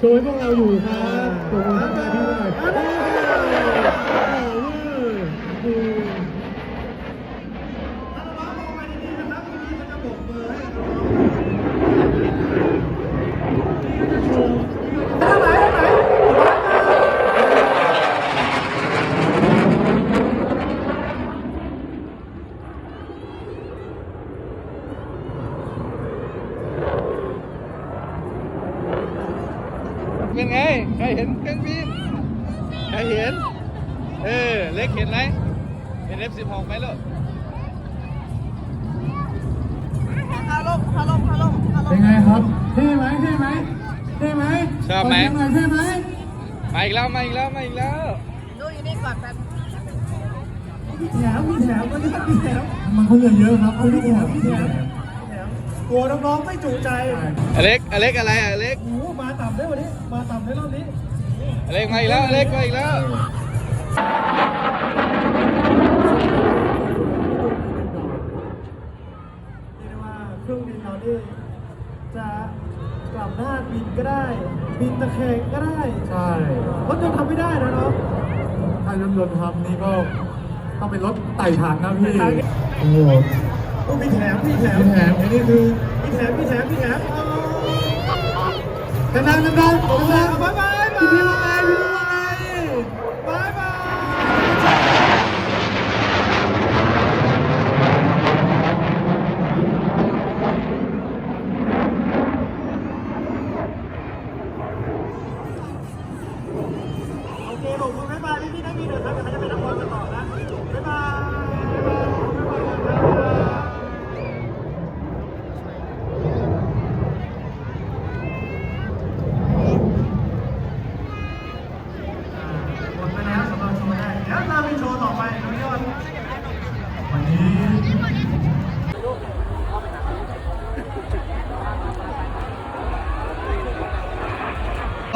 โชว์ให้พวกเราอยู่ครับโบกมือทักายพี่หน่อยโอ้โห เป็นไง ใครเห็นเครื่องบิน ใครเห็น เออ เล็กเห็นไหมเห็น F16 ไหมลูกเป็นไงครับเท่ไหมเท่ไหมเท่ไหมชอบไหมเสียงน่อยเท่ไหมมาอีกแล้วมาอีกแล้วมาอีกแล้วดูอยู่นี่ก่อนแป๊บมีแถมมีแถมมันจะมีแถมมันเขาเยอะเยอะครับเขามีแถมมีแถมกลัวน้องๆไม่จุใจอเล็กอเล็กอะไรอเล็ก ได้วันนี้มาต่ำได้รอบนี้อเล็กมาอีกแล้วอเล็กมาอีกแล้วเรียกได้ว่าเครื่องบินเรานี่จะกลับหน้าบินก็ได้ บินตะแคงก็ได้ใช่รถยนต์ทำไม่ได้นะเนาะถ้ารถยนต์ทำนี่ก็ต้องเป็นรถไต่ถังนะพี่โอ้โหโอ้มีแถมมีแถมมีแถมไอ้นี่คือมีแถมมีแถมมีแถม ดังดังดังดังดัง บายบายบาย พี่พี่ว่าไงพี่พี่ว่าไง บายบาย โอเคผมบ๊ายบายพี่พี่นักบินเถอะครับเดี๋ยวเขาจะไปนครกันต่อนะบ๊ายบายหมดไปแล้วสำหรับโชว์แรกเดี๋ยวตามไปโชว์ต่อไปน้องยอด วันนี้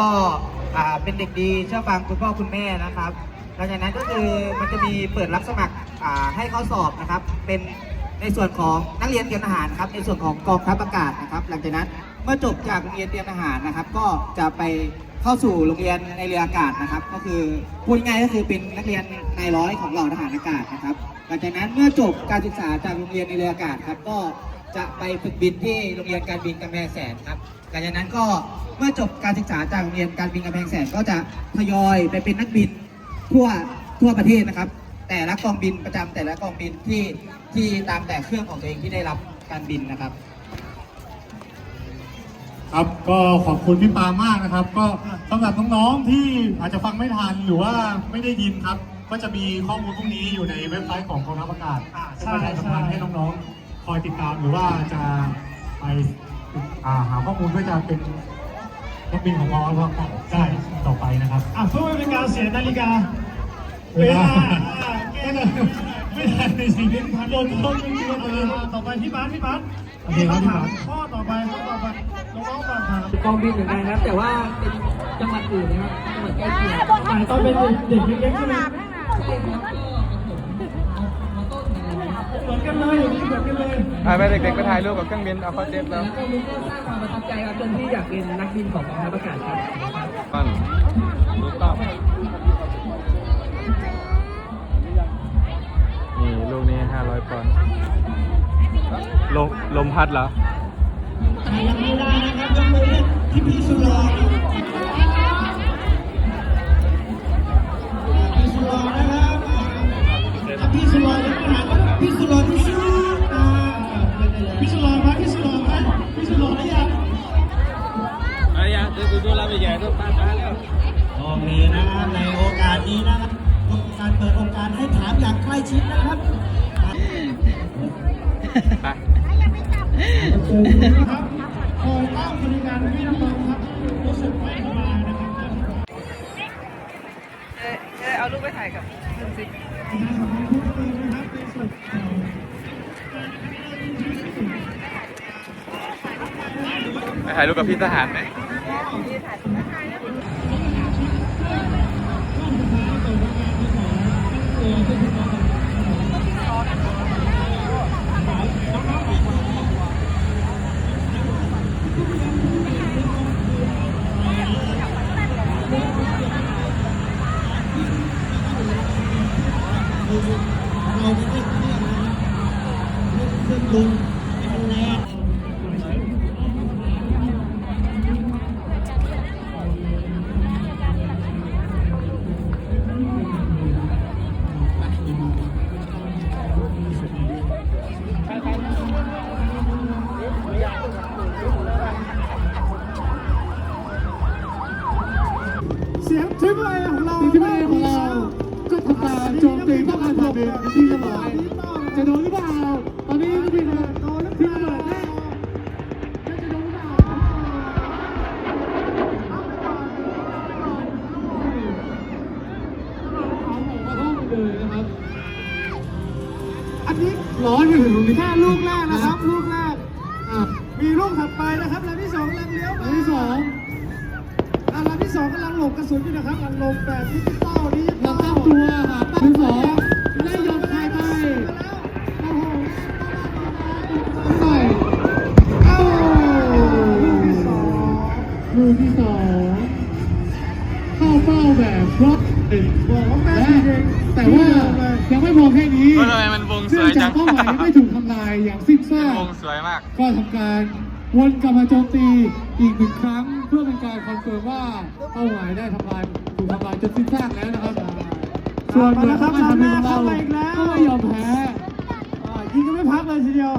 ก็อ่าเป็นเด็กดีเชื่อฟังคุณพ่อคุณแม่นะครับหลังจากนั้นก็คือมันจะมีเปิดรับสมัครอ่าให้เข้าสอบนะครับ เป็นในส่วนของนักเรียนเตรียมทหารครับในส่วนของกองทัพอากาศนะครับ หลังจากนั้นเมื่อจบจากโรงเรียนเตรียมทหารนะครับ ก็จะไปเข้าสู่โรงเรียนในเรืออากาศนะครับ ก็คือพูดง่ายก็คือเป็นนักเรียนนายร้อยของเหล่าทหารอากาศนะครับ หลังจากนั้นเมื่อจบการศึกษาจากโรงเรียนในเรืออากาศครับก็จะไปฝึกบินที่โรงเรียนการบินกำแพงแสนครับ หลังจากนั้นก็เมื่อจบการศึกษาจากโรงเรียนการบินกำแพงแสนก็จะทยอยไปเป็นนักบินทั่วทั่วประเทศนะครับ แต่ละกองบินประจำแต่ละกองบินที่ที่ตามแต่เครื่องของตัวเองที่ได้รับการบินนะครับ ครับก็ขอบคุณพี่ปามากนะครับ ก็สำหรับน้องๆที่อาจจะฟังไม่ทันหรือว่าไม่ได้ยินครับ ก็จะมีข้อมูลพวกนี้อยู่ในเว็บไซต์ของกองทัพอากาศอ่าใช่ประชาสัมพันธ์ใช่ให้น้องๆคอยติดตามหรือว่าจะไป อ่าหาข้อมูลเพื่อจะเป็นนักบินของกองทัพอากาศได้ต่อไปนะครับ อะเพื่อไม่เป็นการเสียนาฬิกาเวลาไม่ได้ไม่ได้ในสิ่งที่ผ่านโดนโดนจริงๆต่อไปพี่บาสพี่บาสโอเคครับพี่บาสข้อต่อไปข้อต่อไปน้องๆฝากถามกองบินเหมือนกันครับ แต่ว่าเป็นจังหวัดอื่นนะครับจังหวัดใกล้เคียงอ่าตอนเป็นเด็กเล็กๆใช่ไหมใช่ครับก็ผม มือนกันเลยอย่างนี้เหมือนกันเลยไปเด็กๆไปถ่ายรูปกับเครื่องบินเอาคอนเทนต์แล้วแล้วก็มีก็สร้างความประทับใจครับจนที่อยากเป็นนักบินของกองทัพอากาศครับมันถูกต้องนี่ลูกนี้500ปอนด์ลมลมพัดเหรอยังไม่ได้นะครับยกมือเรียกพี่พี่สุรอ ครับคอยตั้งบริการพี่น้องๆครับรู้สึกไม่สบายนะครับเอาลูกไปถ่ายกับสิไปถ่ายรูปกับพี่ทหารไหม เราจะได้เครื่องนะครับ เครื่องลงเป็นแรงเสียงทริปเอของเราทริปเอของเราก็ทำการโจมตีป้องกันผ่านเดินที่เรียบร้อย อันนี้ร้อนอยู่ถึงตรงนี้แค่ลูกแรกนะครับ ลูกแรกอะมีลูกถัดไปนะครับลำที่สองกำลังเลี้ยวอัมานที่สองอะลำที่สองกำลังหลบกระสุนอยู่นะครับอันหลบแบบดิจิตอลดิจิตอเราลตั้งตัวหาเป้าสองและยอมใครไปโอ้โหใส่เอ้าลูกที่สองลูกที่สองเข้าเป้าแบบบล็อกติดบอกว่าแม่และดีเองแต่ว่า ยังไม่พอแค่นี้เออทำไมมันวงสเนื่วอยงจัจากงเป้าหมายยังไม่ถูกทำลายอย่างสิ้นซาก วงสวยมาก ก็ทำการวนกลับมาโจมตีอีกหนึ่งครั้ง เพื่อเป็นการคอนเฟิร์มว่าเป้าหมายได้ทำลายถูกทำลายจนสิ้นซากแล้วนะครับส่วนเหนือของเราก็ไม่ยอมแพ้อ่ายิงก็ไม่พักเลยทีเดียว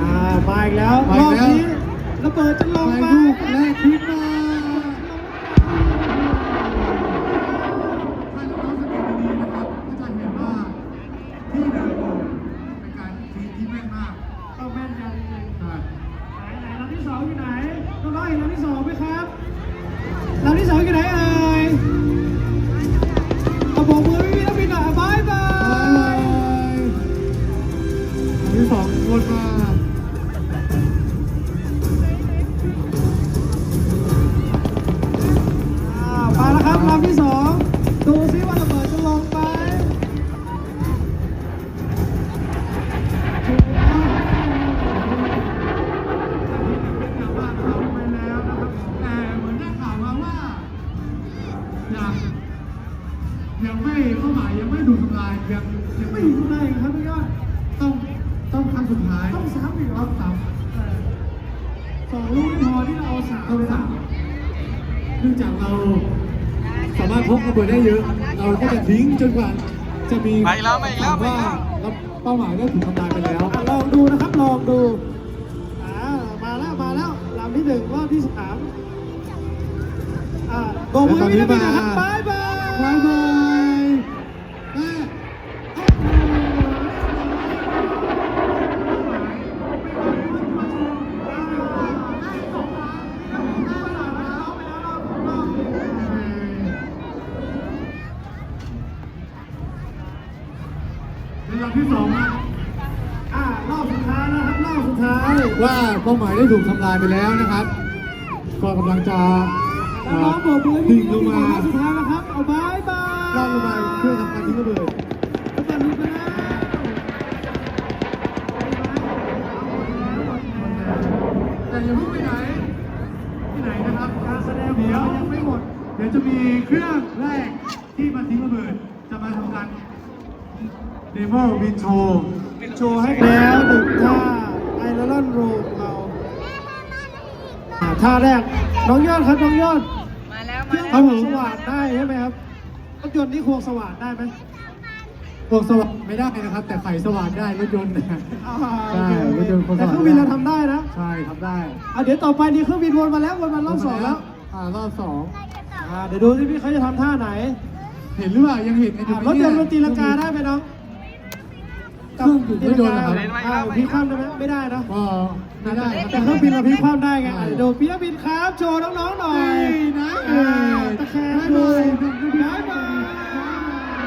อ่ามาอีกแล้วมารอีอบกแล้วนี้ระเบิดจะลงไปมาลูกแรกขึ้นมาถ้า สุดท้ายต้องซ้ำอีกเหรอต้องซ้เออสองลูกไม่พอที่เราเอาสามำต้องเลยนะซ้ำเนื่องจากเราสามารถพกระเบิดได้เยอะ เราก็จะทิ้งจนกว่าจะมีไปอีกแล้วไปอีกแล้วไปอีกแล้วว่าเป้าหมายได้ถูกทำลายไปแล้วอะลองดูนะครับลองดูอ่ามาแล้วมาแล้วลำที่หนึ่งรอบที่สามอ่าโบกมือพี่นะพี่นะครับบายบายบายบายแม่ เป็นลำที่สองนะอ่ารอบสุดท้ายนะครับรอบสุดท้ายว่าเป้าหมายได้ถูกทำลายไปแล้วนะครับ ก็กำลังจะเอ่น้อองๆโบกมือดิ่พี่งนะลพี่งรมาอบสุดท้ายนะครับ เอาบายบายล่อนลงมาเพื่อทำการทิ้งระเบิดระเบิดลูกไปแล้วแต่อย่าเพิ่งไปไหน ที่ไหนนะครับการแสดงของเดี๋ยวเรายังไม่หมด เดี๋ยวจะมีเครื่องแรกที่มาทิ้งระเบิด จะมาทำการ เดโมวินโชว์โชว์ให้แล้วหนึ่งท่าไอรอน โรงเราอ่าท่าแรก น้องยอดครับ น้องยอดมาแล้วเครื่องครับผมสว่านได้ใช่ไหมครับรถยนต์นี่ควงสว่านได้ไหมพวกสว่านไม่ได้นะครับ แต่ไฟสว่านได้รถยนต์นะอ่าใช่เครถยนต์ควงสแต่ว่านเครื่องบินเราทำได้นะใช่ทำได้อะเดี๋ยวต่อไปนี่เครื่องบินวนมาแล้ววนมารอบสองแล้ว อ่ารอบสองอ่าเดี๋ยวดูที่พี่เขาจะทำท่าไหน เห็นหรือเปล่ายังเห็นกันอยู่อะไหมรถยนต์มันตีเยลังกาได้ไหมน้องเครื่องบินรถยนต์เหรอครับอ่าพลิกคว่ำได้ไหมไม่ได้นะก็ไม่ได้ครับแต่เครื่องบินเราพลิกคว่ำได้ไงอะเดี๋ยวดูพี่นักบินครับโชว์น้องๆหน่อยนี่นะอ่าตะแคงดูบ๊ายบายบ๊ายบาย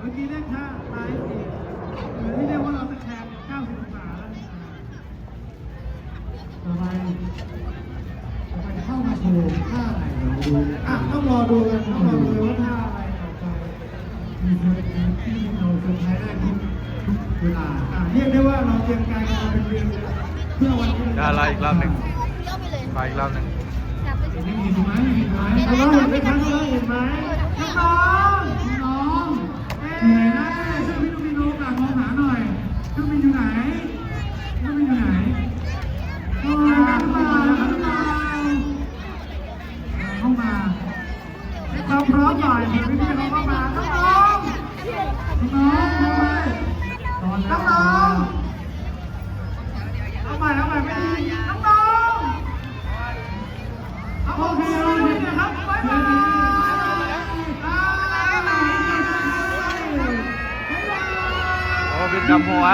เมื่อกี้เรียกท่าไลฟ์เองเหมือนที่เรียกว่าเราตะแคง90องศาแล้ว ต่อไปต่อไปเข้ามา โชว์ท่าไหนเราดูอะต้องรอดูกันต้องรอดูว่าท่าอะไรต่อไปมีเพื่อนที่เราเซอร์ไพรส์ได้ที่เวลาอ่าเรียกได้ว่าเราเตรียมการกันมาเป็นเดือนเลยเพื่อวันนี้เดี๋ยวรออีกรอบหนึ่งรออีกรอบหนึ่งยังมีอีกไหมมีอีกไหมน้องๆเห็นไหมครับน้องๆเห็นไหมน้องน้องเหนื่อยนะ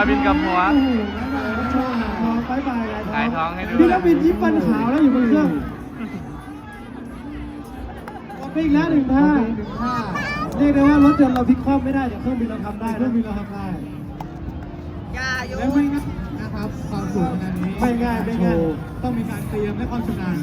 บินกับหัวบินกับหัวโอ้โหบ๊ายบายบ๊ายบายหงายท้องให้ดูพี่นักบินยิ้มฟันขาวแล้วอยู่บนเครื่องกดไปอีกแล้วหนึ่งท่าหนึ่งท่าเรียกได้ว่ารถยนต์เราพลิกคว่ำไม่ได้แต่เครื่องบินเราทำได้เครื่นะองบินเราทำได้และไม่ง่ายนะครับความสูงขนาดนี้ไม่ง่ายไม่ง่ายโชว์ต้องมีการเตรียมและความชำนาญ